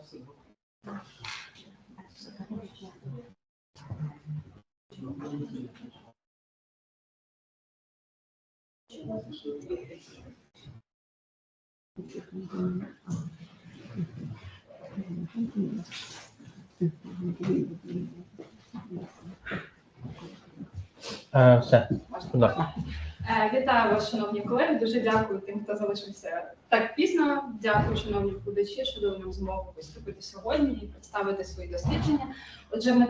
Спасибо. Е, все, будь ласка. Е, Вітаю вас, шановні колеги. Дуже дякую тим, хто залишився так пізно. Дякую, шановні викладачі, що дали нам змогу виступити сьогодні і представити свої дослідження. Отже,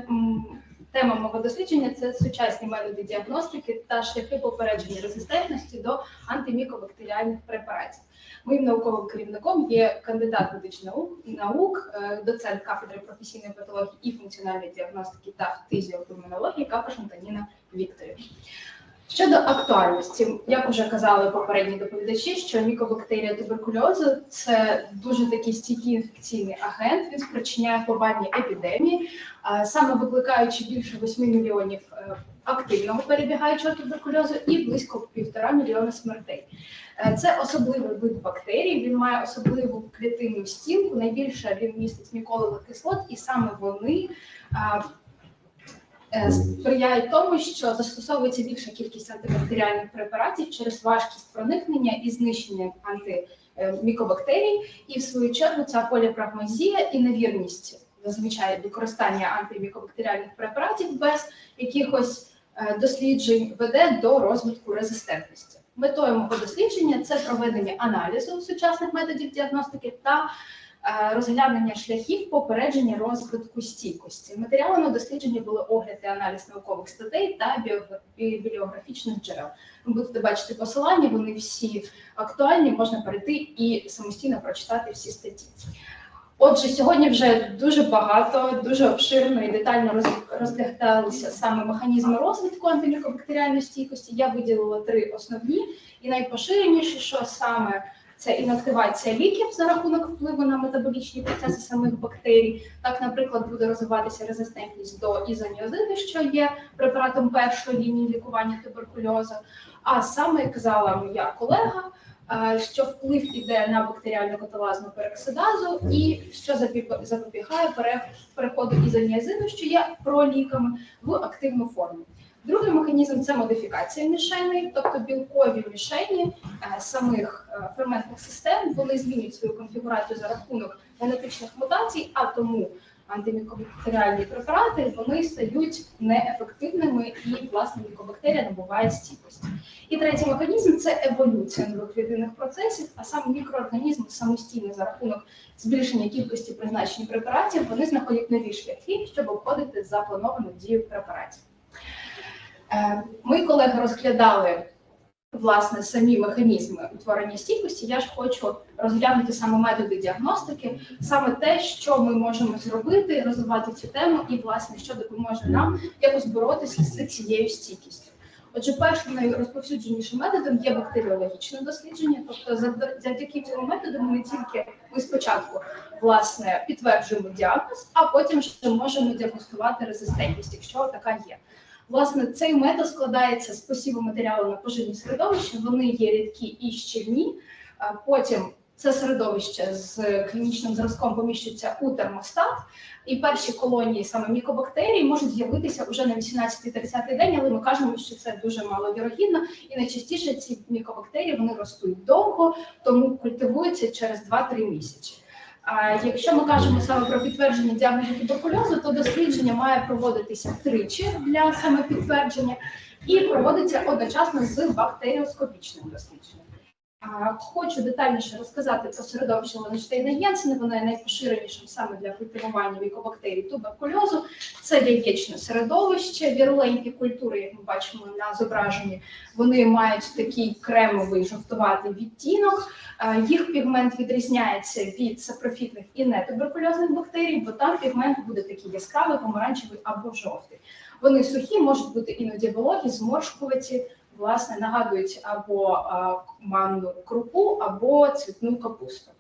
тема мого дослідження це сучасні методи діагностики та шляхи попередження резистентності до антимікобактеріальних препаратів. Моїм науковим керівником є кандидат медичних наук, е, доцент кафедри професійної патології і функціональної діагностики та фтизіопульмонології Капаш Антоніна Вікторівна. Щодо актуальності, як вже казали попередні доповідачі, що мікобактерія туберкульозу це дуже такий стійкий інфекційний агент. Він спричиняє глобальні епідемії, саме викликаючи більше 8 мільйонів е, активного перебігаючого туберкульозу і близько півтора мільйона смертей. Е, Це особливий вид бактерій. Він має особливу клітинну стінку. Найбільше він містить міколових кислот, і саме вони сприяють тому, що застосовується більша кількість антибактеріальних препаратів через важкість проникнення і знищення антимікобактерій. І в свою чергу ця поліпрагмазія і невірність зазвичай використання антимікобактеріальних препаратів без якихось е, досліджень веде до розвитку резистентності. Метою мого дослідження це проведення аналізу сучасних методів діагностики та е, розглянення шляхів попередження розвитку стійкості. Матеріалами дослідження були огляд і аналіз наукових статей та бібліографічних джерел. Ви будете бачити посилання, вони всі актуальні, можна перейти і самостійно прочитати всі статті. Отже, сьогодні вже дуже багато, дуже обширно і детально розглядалися саме механізми розвитку антимікобактеріальної стійкості. Я виділила три основні і найпоширеніші, що саме це інактивація ліків за рахунок впливу на метаболічні процеси самих бактерій. Так, наприклад, буде розвиватися резистентність до ізоніозину, що є препаратом першої лінії лікування туберкульозу. А саме як казала моя колега, е, що вплив іде на бактеріальну каталазну пероксидазу і що запобігає пере- переходу ізоніазину, що є проліками, в активну форму. Другий механізм це модифікація мішеней, тобто білкові мішені е, самих е, ферментних систем вони змінюють свою конфігурацію за рахунок генетичних мутацій, а тому антимікобактеріальні препарати вони стають неефективними і власне мікобактерія набуває стійкості. І третій механізм це еволюція нових клітинних процесів, а саме мікроорганізми самостійно за рахунок збільшення кількості призначень препаратів вони знаходять нові шляхи, щоб обходити заплановану дію препаратів. Е, Мої колеги розглядали власне самі механізми утворення стійкості. Я ж хочу розглянути саме методи діагностики, саме те, що ми можемо зробити, розвивати цю тему, і власне що допоможе нам якось боротися з цією стійкістю. Отже, першим найрозповсюдженішим методом є бактеріологічне дослідження. Тобто, завдяки цьому методу ми не тільки ми спочатку власне підтверджуємо діагноз, а потім ще можемо діагностувати резистентність, якщо така є. Власне, цей метод складається з посіву матеріалу на поживні середовища. Вони є рідкі і щільні. Потім це середовище з клінічним зразком поміщується у термостат, і перші колонії саме мікобактерій можуть з'явитися уже на 18-30 день, але ми кажемо, що це дуже маловірогідно, і найчастіше ці мікобактерії вони ростуть довго, тому культивуються через 2-3 місяці. Якщо ми кажемо саме про підтвердження діагнозу туберкульозу, то дослідження має проводитися тричі для саме підтвердження і проводиться одночасно з бактеріоскопічним дослідженням. Хочу детальніше розказати про середовище Ленштейна Єнсена. Воно є найпоширенішим саме для культивування мікобактерій туберкульозу. Це яєчне середовище, віруленті культури, як ми бачимо на зображенні. Вони мають такий кремовий жовтуватий відтінок. Їх пігмент відрізняється від сапрофітних і нетуберкульозних бактерій, бо там пігмент буде такий яскравий, помаранчевий або жовтий. Вони сухі, можуть бути іноді вологі, зморшкуваті, власне, нагадують або манну крупу, або цвітну капусту.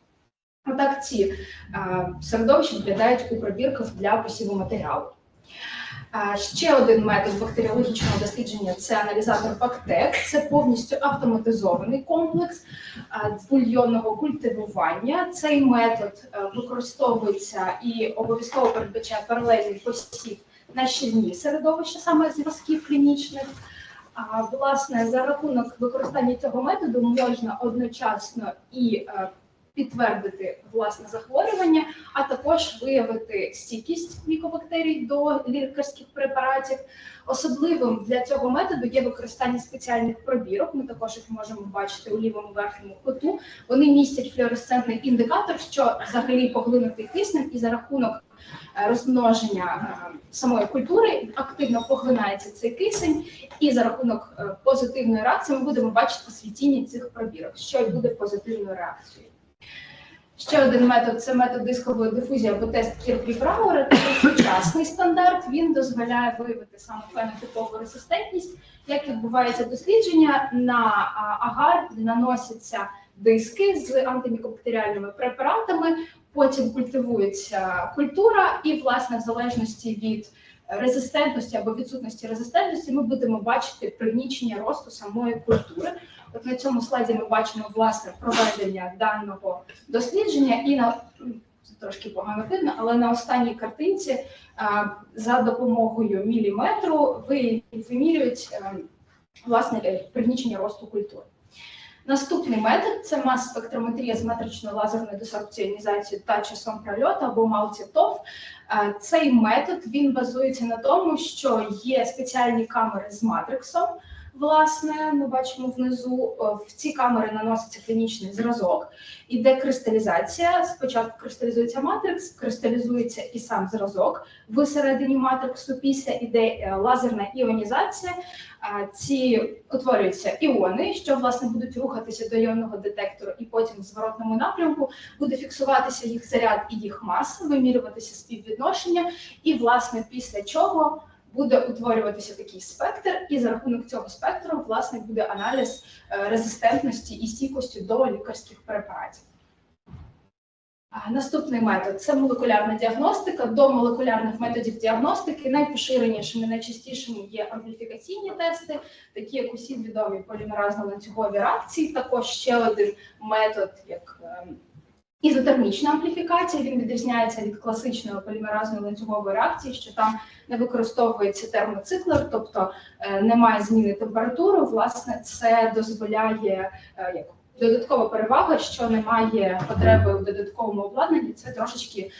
Отак ці середовища виглядають у пробірках для посіву матеріалу. Ще один метод бактеріологічного дослідження це аналізатор Бактек. Це повністю автоматизований комплекс бульйонного культивування. Цей метод використовується і обов'язково передбачає паралельний посів на щільні середовища, саме зв'язків клінічних. А, власне, за рахунок використання цього методу можна одночасно і е, підтвердити власне захворювання, а також виявити стійкість мікобактерій до лікарських препаратів. Особливим для цього методу є використання спеціальних пробірок. Ми також їх можемо бачити у лівому верхньому куту. Вони містять флуоресцентний індикатор, що взагалі поглинутий киснем, і за рахунок розмноження е, самої культури активно поглинається цей кисень, і за рахунок е, позитивної реакції ми будемо бачити світіння цих пробірок, що й буде позитивною реакцією. Ще один метод це метод дискової дифузії або тест Кірпі Брауера. Це сучасний стандарт. Він дозволяє виявити саме фенотипову резистентність. Як відбувається дослідження на агар наносяться диски з антимікобактеріальними препаратами, потім культивується культура, і власне в залежності від резистентності або відсутності резистентності, ми будемо бачити пригнічення росту самої культури. От на цьому слайді ми бачимо власне проведення даного дослідження, і на трошки погано видно, але на останній картинці за допомогою міліметру ви вимірюють е, власне пригнічення росту культури. Наступний метод це мас-спектрометрія з метричною лазерною десорбціонізацією та часом прольоту або Малтітов. Е, Цей метод він базується на тому, що є спеціальні камери з матриксом. Власне, ми бачимо внизу Е, в ці камери наноситься клінічний зразок, іде кристалізація. Спочатку кристалізується матрикс, кристалізується і сам зразок всередині матриксу. Після іде е, лазерна іонізація. Ці утворюються іони, що власне будуть рухатися до іонного детектору, і потім в зворотному напрямку буде фіксуватися їх заряд і їх маса, вимірюватися співвідношення, і власне після чого буде утворюватися такий спектр, і за рахунок цього спектру власне буде аналіз е, резистентності і стійкості до лікарських препаратів. Наступний метод це молекулярна діагностика. До молекулярних методів діагностики найпоширенішими, найчастішими є ампліфікаційні тести, такі як усі відомі полімеразно-ланцюгові реакції. Також ще один метод, як ем, ізотермічна ампліфікація. Він відрізняється від класичної полімеразної ланцюгової реакції, що там не використовується термоциклер, тобто е, немає зміни температури. Власне, це дозволяє е, як додаткова перевага, що немає потреби в додатковому обладнанні. Це трошечки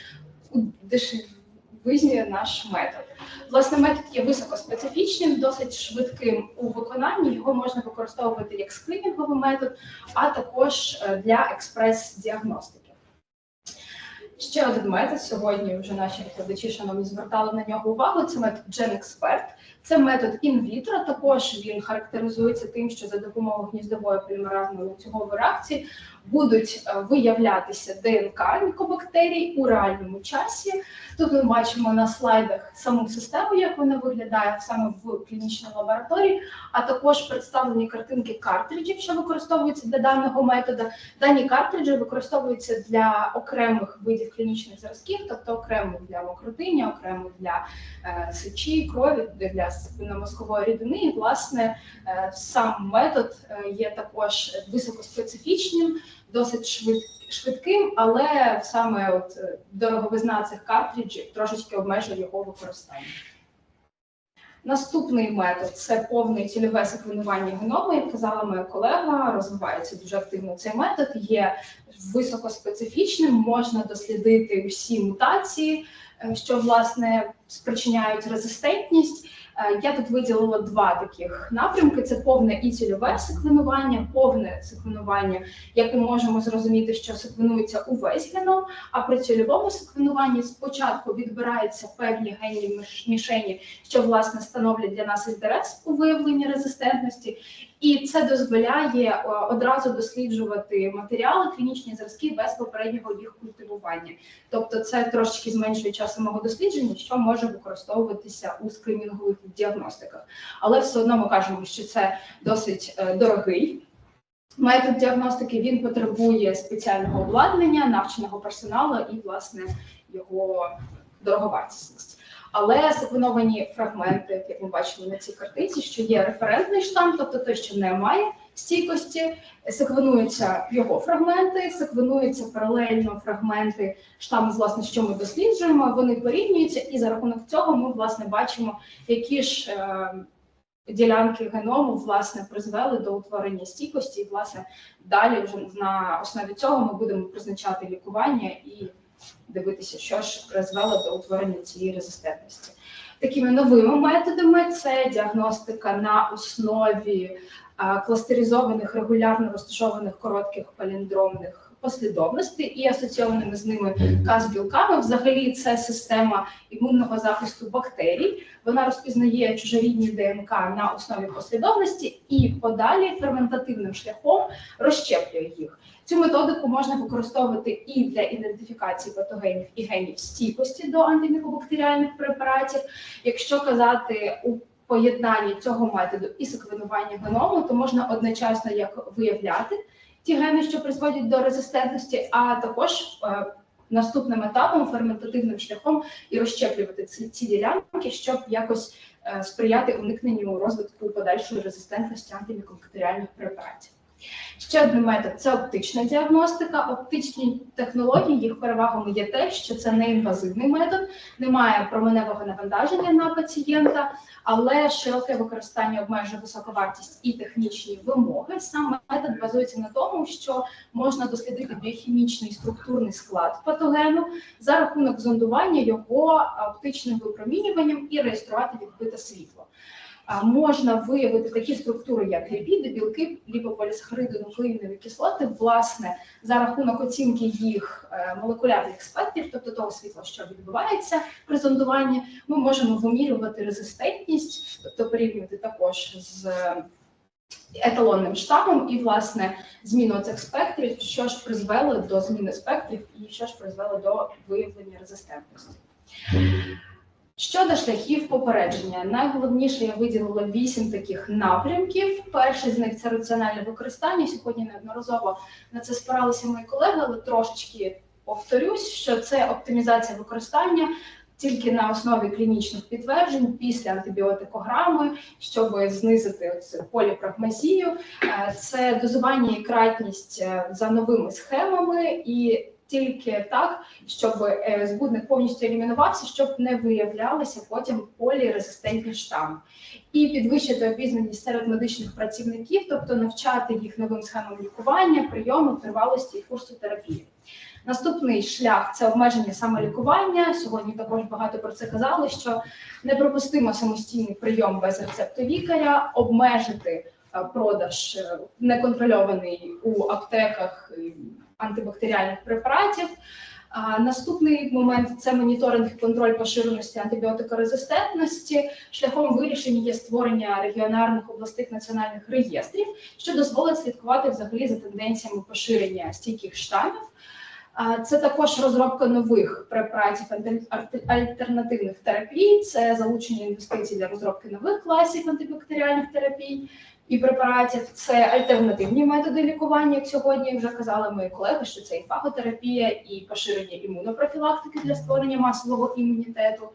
дешевизнює наш метод. Власне, метод є високоспецифічним, досить швидким у виконанні. Його можна використовувати як скринінговий метод, а також е, для експрес-діагностики. Ще один метод сьогодні вже наші викладачі, шановні, звертали на нього увагу. Це метод GenExpert. Це метод інвітро. Також він характеризується тим, що за допомогою гніздової полімеразної ланцюгової реакції будуть е, виявлятися ДНК мікобактерій у реальному часі. Тут ми бачимо на слайдах саму систему, як вона виглядає саме в клінічній лабораторії, а також представлені картинки картриджів, що використовуються для даного методу. Дані картриджі використовуються для окремих видів клінічних зразків, тобто окремо для мокротині, окремо для е, сечі, крові, для спинномозкової рідини. І, власне, е, сам метод е, є також високоспецифічним, досить швидким, але саме от е, дороговизна цих картриджів трошечки обмежує його використання. Наступний метод це повне цільове секвенування геному. Як казала моя колега, розвивається дуже активно цей метод, є високоспецифічним, можна дослідити всі мутації, що власне спричиняють резистентність. Е, Я тут виділила два таких напрямки: це повне і цільове секвенування, повне секвенування, як ми можемо зрозуміти, що секвенується увесь геном. А при цільовому секвенуванні спочатку відбираються певні генні мішені, що власне становлять для нас інтерес у виявленні резистентності, і це дозволяє е, одразу досліджувати матеріали, клінічні зразки без попереднього їх культивування. Тобто, це трошечки зменшує час самого дослідження, що може використовуватися у скринінгових діагностиках. Але все одно ми кажемо, що це досить е, дорогий. Метод діагностики він потребує спеціального обладнання, навченого персоналу і власне його дороговартісність. Але секвеновані фрагменти, як ми бачимо на цій картинці, що є референтний штам, тобто той, що не має стійкості, секвенуються його фрагменти, секвенуються паралельно фрагменти штаму, власне, що ми досліджуємо. Вони порівнюються, і за рахунок цього ми власне бачимо, які ж е, ділянки геному власне призвели до утворення стійкості. І власне далі вже на основі цього ми будемо призначати лікування і дивитися, що ж призвело до утворення цієї резистентності. Такими новими методами це діагностика на основі кластеризованих регулярно розташованих коротких паліндромних послідовностей і асоційованими з ними каз-білками. Взагалі, це система імунного захисту бактерій. Вона розпізнає чужорідні ДНК на основі послідовності і подалі ферментативним шляхом розщеплює їх. Цю методику можна використовувати і для ідентифікації патогенів і генів стійкості до антимікобактеріальних препаратів. Якщо казати у поєднанні цього методу і секвенування геному, то можна одночасно як виявляти ті гени, що призводять до резистентності, а також е, наступним етапом ферментативним шляхом і розщеплювати ці, ці ділянки, щоб якось е, сприяти уникненню розвитку подальшої резистентності антимікобактеріальних препаратів. Ще один метод це оптична діагностика. Оптичні технології, їх перевагами є те, що це неінвазивний метод, немає променевого навантаження на пацієнта, але широке використання обмежує високу вартість і технічні вимоги. Сам метод базується на тому, що можна дослідити біохімічний структурний склад патогену за рахунок зондування його оптичним випромінюванням і реєструвати відбите світло. Можна виявити такі структури, як ліпіди, білки, ліпополісахариди, нуклеїнові кислоти, власне, за рахунок оцінки їх е, молекулярних спектрів, тобто того світла, що відбувається при зондуванні, ми можемо вимірювати резистентність, тобто порівнювати також з е, еталонним штамом і власне зміну цих спектрів, що ж призвело до зміни спектрів, і що ж призвело до виявлення резистентності. Щодо шляхів попередження, найголовніше я виділила вісім таких напрямків. Перший з них це раціональне використання. Сьогодні неодноразово на це спиралися мої колеги, але трошечки повторюсь, що це оптимізація використання тільки на основі клінічних підтверджень після антибіотикограми, щоб знизити поліпрагмазію. Е, Це дозування і кратність е, за новими схемами і. Тільки так, щоб е, збудник повністю елімінувався, щоб не виявлялися потім полірезистентні штами, і підвищити обізнаність серед медичних працівників, тобто навчати їх новим схемам лікування, прийому, тривалості і курсу терапії. Наступний шлях це обмеження самолікування. Сьогодні також багато про це казали, що неприпустимо самостійний прийом без рецепту лікаря, обмежити е, продаж е, неконтрольований у аптеках е, антибактеріальних препаратів. Наступний момент це моніторинг і контроль поширеності антибіотикорезистентності. Шляхом вирішення є створення регіональних обласних національних реєстрів, що дозволить слідкувати взагалі за тенденціями поширення стійких штамів. Це також розробка нових препаратів альтернативних терапій, це залучення інвестицій для розробки нових класів антибактеріальних терапій і препаратів. Це альтернативні методи лікування. Як сьогодні вже казали мої колеги, що це і фаготерапія, і поширення імунопрофілактики для створення масового імунітету,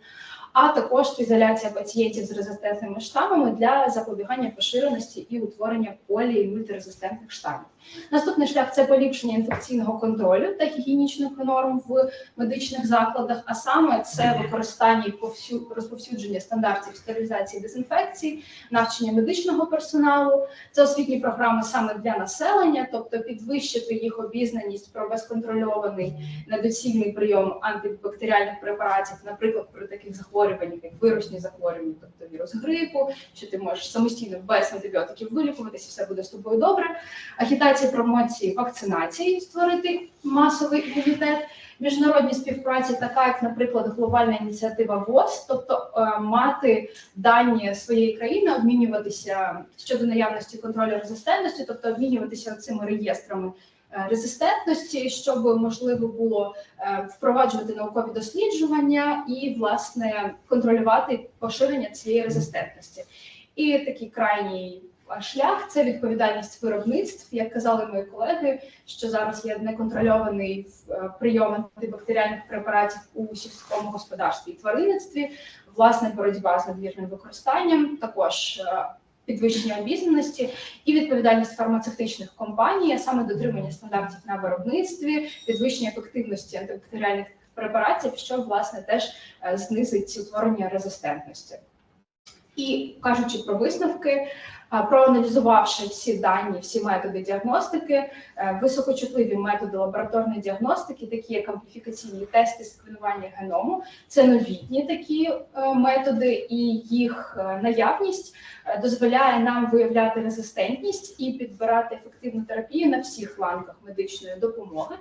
а також ізоляція пацієнтів з резистентними штамами для запобігання поширеності і утворення полі і мультирезистентних штамів. Наступний шлях це поліпшення інфекційного контролю та гігієнічних норм в медичних закладах, а саме це використання і повсю- розповсюдження стандартів стерилізації і дезінфекції, навчання медичного персоналу, це освітні програми саме для населення, тобто підвищити їх обізнаність про безконтрольований недоцільний прийом антибактеріальних препаратів, наприклад, при таких захворюваннях, як вірусні захворювання, тобто вірус грипу, що ти можеш самостійно без антибіотиків вилікуватися, все буде з тобою добре. Агітація промоції вакцинації, створити масовий імунітет. Міжнародні співпраці, така як, наприклад, глобальна ініціатива ВОЗ, тобто е, мати дані своєї країни, обмінюватися щодо наявності контролю резистентності, тобто обмінюватися цими реєстрами резистентності, щоб можливо було е, впроваджувати наукові дослідження і власне контролювати поширення цієї резистентності. І такий крайній шлях це відповідальність виробництв. Як казали мої колеги, що зараз є неконтрольований е, прийом антибактеріальних препаратів у сільському господарстві і тваринництві, власне боротьба з надмірним використанням, також е, підвищення обізнаності і відповідальність фармацевтичних компаній, а саме дотримання стандартів на виробництві, підвищення ефективності антибактеріальних препаратів, що власне теж е, знизить утворення резистентності. І кажучи про висновки, проаналізувавши всі дані, всі методи діагностики, е, високочутливі методи лабораторної діагностики, такі як ампліфікаційні тести секвенування геному, це новітні такі е, методи, і їх е, наявність дозволяє нам виявляти резистентність і підбирати ефективну терапію на всіх ланках медичної допомоги.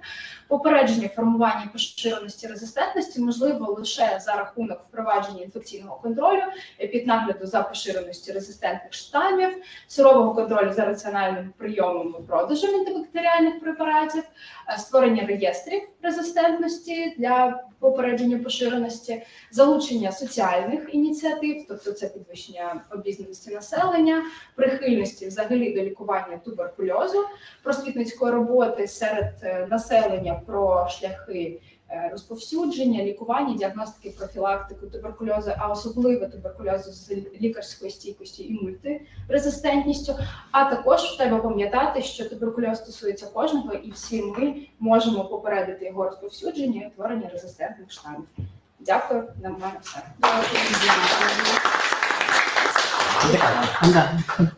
Попередження формування поширеності резистентності можливо лише за рахунок впровадження інфекційного контролю під нагляду за поширеністю резистентних штамів, сурового контролю за раціональним прийомом і продажем антибактеріальних препаратів, е, створення реєстрів резистентності для попередження поширеності, залучення соціальних ініціатив, тобто це підвищення обізнаності населення, прихильності взагалі до лікування туберкульозу, просвітницької роботи серед е, населення про шляхи розповсюдження, лікування, діагностики, профілактики туберкульозу, а особливо туберкульозу з лікарською стійкістю і мультирезистентністю. А також треба пам'ятати, що туберкульоз стосується кожного, і всі ми можемо попередити його розповсюдження і утворення резистентних штамів. Дякую, на мене все.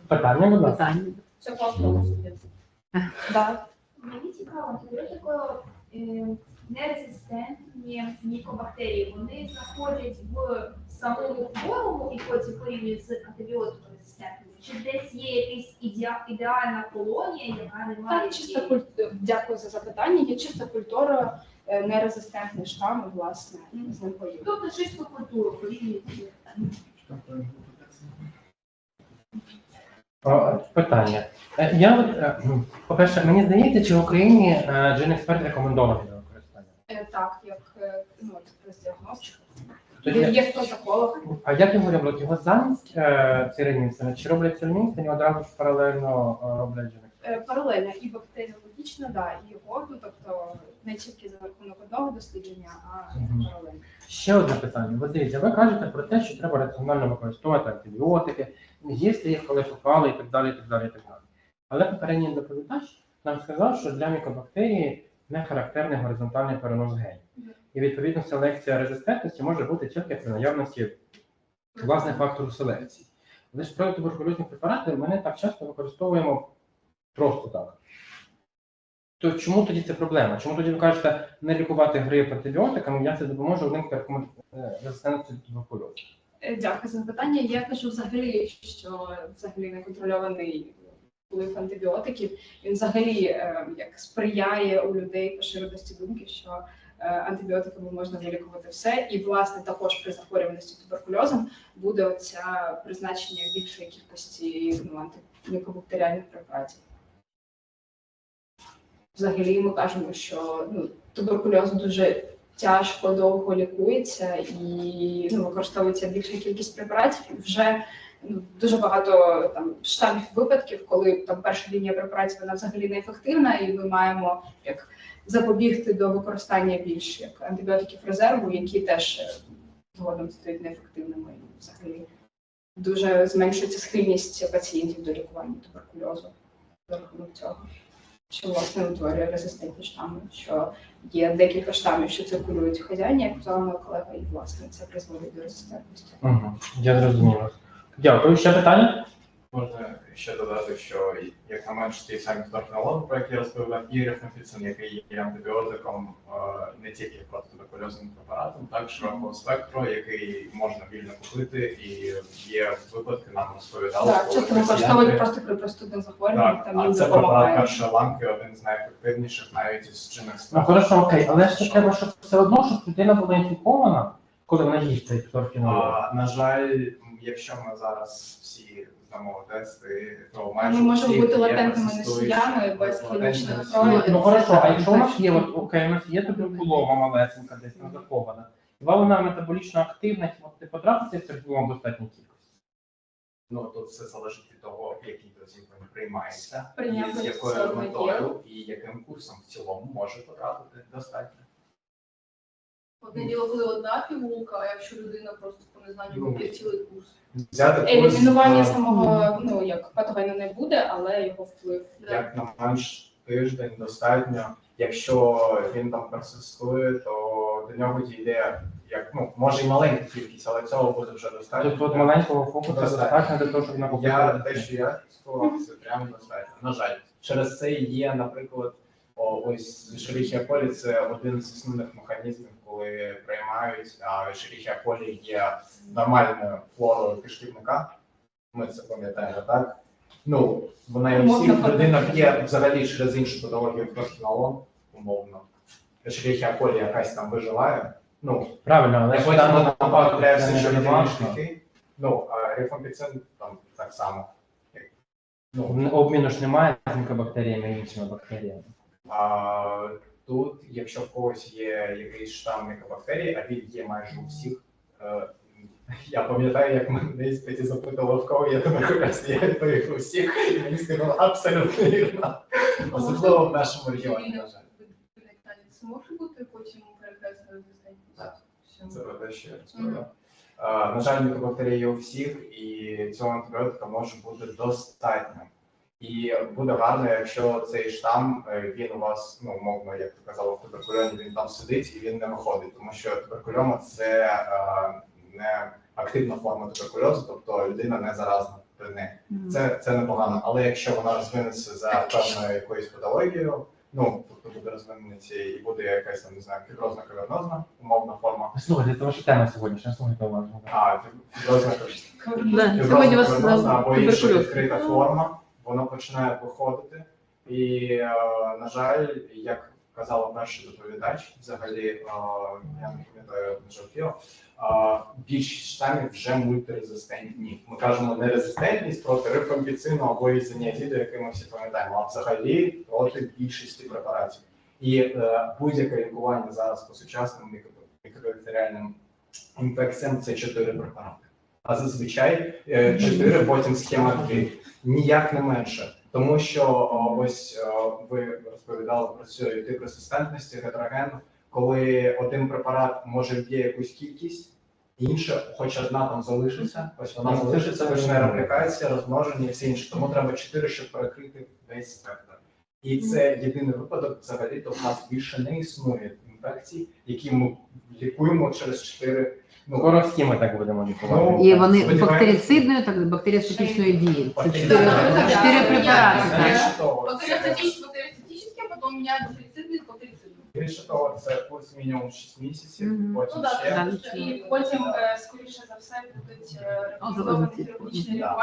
Питання, будь ласка. Питання. Все. Мені цікаво, є таке е, нерезистентні мікобактерії, вони заходять в самому хворому і потім порівнюють з антибіотикорезистентними? Чи десь є якась ідеа- ідеальна колонія, яка не має Так, чиста культура. Дякую за запитання. Є чиста культура, е, нерезистентний штам, і, власне, з ним поїду. Тобто чисту культуру порівнюють. О, Питання. Е, Я от, е, по-перше, мені здається, чи в Україні е, Gen Expert рекомендований Так, як е, ну. Тобто, Є, є протоколах. А як його роблять? Його замість е, циринівця? Чи роблять і одразу ж паралельно е, роблять? Е, Паралельно і бактеріологічно, да, і його, ну, тобто не тільки за рахунок одного дослідження, а Мгм. паралельно. Ще одне питання. Ви дивіться, ви кажете про те, що треба раціонально використовувати антибіотики, їсти їх, коли попали, і так далі, і так далі, і так далі. Але попередній доповідач нам сказав, що для мікобактерії не характерний горизонтальний перенос генів. І відповідно селекція резистентності може бути тільки при наявності власне фактору селекції. Але ж протитуберкульозні препарати ми не так часто використовуємо просто так. То чому тоді це проблема? Чому тоді ви кажете не лікувати грип антибіотиками, я це допоможе уникнути е, резистентності до туберкульозу? Е, Дякую за запитання. Я кажу взагалі, що взагалі неконтрольований вплив антибіотиків він взагалі е, як сприяє у людей поширеності думки, що е, антибіотиками можна вилікувати все, і власне також при захворюваності туберкульозом буде оця призначення більшої кількості ну, антимікобактеріальних препаратів. Взагалі ми кажемо, що ну, туберкульоз дуже тяжко довго лікується і ну, використовується більша кількість препаратів. І вже дуже багато там штамів випадків, коли там перша лінія препаратів вона взагалі неефективна, і ми маємо як запобігти до використання більш як антибіотиків резерву, які теж е, згодом стають неефективними і взагалі дуже зменшується схильність пацієнтів до лікування туберкульозу за рахунок цього. Що власне утворює резистентні штами, що є декілька штамів, що циркулюють в хазяїні, як казала моя колега, і власне це призводить до резистентності. Угу. Я зрозумів. Дякую. Ще питання? Можна ще додати, що як на менш ті самі фторфенолон, про які я розповідав, і рефмофіцин, який є антибіотиком е, не тільки протитуберкульозним препаратом, так широкого спектру, який можна вільно купити, і є випадки, нам розповідали, Так, часто використовують просто при простудних захворюваннях, там їм це препарат допомагає. першої ланки, один з найефективніших навіть із чинних Ну хорошо, окей, але ж треба, щоб все одно, щоб людина була інфікована, коли вона їсть цей торфінол. А, на жаль, якщо ми зараз всі здамо тести, то майже Ми можемо всі бути є латентними носіями без латентні клінічних носії. Ну хорошо, а якщо у нас є, от окей, у нас є туберкулома малесенька, десь там захована, хіба вона метаболічно активна, хіба ти потрапити цей в достатній кількості? Ну тут все залежить від того, який дозі він приймається, і Прийняти з якою метою і яким курсом в цілому може потрапити достатньо. Одне діло, коли одна пігулка, а якщо людина просто по незнанню Ну, вип'є цілий курс. Взяти курс, Елімінування е, самого ну як патогену не буде, але його вплив. як на менш тиждень достатньо. Якщо він там персистує, то до нього дійде як ну може і маленька кількість, але цього буде вже достатньо. Тобто от маленького фокусу Достатньо. достатньо для того, щоб накопити. Я те, що я спробував, це прямо достатньо. На жаль, через це є, наприклад, о, ось Escherichia coli – це один з основних механізмів, коли приймають, а Escherichia coli є нормальною флорою кишківника. Ми це пам'ятаємо, так? Ну, вона всі людина п'є взагалі через іншу патологію профінолон, умовно. Escherichia coli якась там виживає. Ну, Правильно, але я потім там напав для це все, не що релевантно. Ну, а рифампіцин там так само. Ну, Обміну ж немає з мікобактеріями і іншими бактеріями. а, тут, якщо в когось є якийсь штам мікобактерій, а він є майже у всіх. е, Я пам'ятаю, як ми на іспиті запитали, в кого є туберкульоз, я відповів у всіх, і мені сказали абсолютно вірно. Особливо в нашому регіоні, на жаль. Це може бути потім перекресна резистентність. Так. Це про те, що я розповідав. На жаль, мікобактерії є у всіх, і цього антибіотика може бути достатньо. І буде гарно, якщо цей штам е, він у вас, ну умовно, як ти казала, в туберкульоні він там сидить і він не виходить, тому що туберкульома це е, не активна форма туберкульозу, тобто людина не заразна при неї. Це, це непогано. Але якщо вона розвинеться за певною якоюсь патологією, ну тобто буде розвинеться і буде якась там не знаю, фіброзна кавернозна умовна форма. Слухайте, тому що тема сьогоднішня, слухайте уважно. А, фіброзна у або інша відкрита форма, воно починає виходити. І, е, на жаль, як казала перший доповідач, взагалі, е, я не пам'ятаю не жовтів, більшість штамів вже мультирезистентні. Ми кажемо не резистентність проти рифампіцину або ізоніазіду, який ми всі пам'ятаємо, а взагалі проти більшості препаратів. І е, будь-яке лікування зараз по сучасним мікро- мікробактеріальним інфекціям це чотири препарати. А зазвичай е, чотири, потім схема три. Ніяк не менше. Тому що ось ви розповідали про цю тип резистентності гетерогену, коли один препарат може вб'є якусь кількість, інша, хоч одна там залишиться, ось вона залишиться, почне реплікація, розмноження і все інше. Тому треба чотири, щоб перекрити весь спектр. І це єдиний випадок. Взагалі, то в нас більше не існує інфекцій, які ми лікуємо через чотири. Ну, Скоро всі ми так будемо лікувати. Ну, І вони Сподіваємося. так бактеріоцитичної дії. Це чотири, чотири препарати. Бактеріоцитичні, бактеріоцитичний, а потім у мене бактерицидний, бактерицидний. Більше того, це курс мінімум 6 місяців, потім Ну, ще. І потім, е, скоріше за все, будуть е, рекомендовані хірургічні.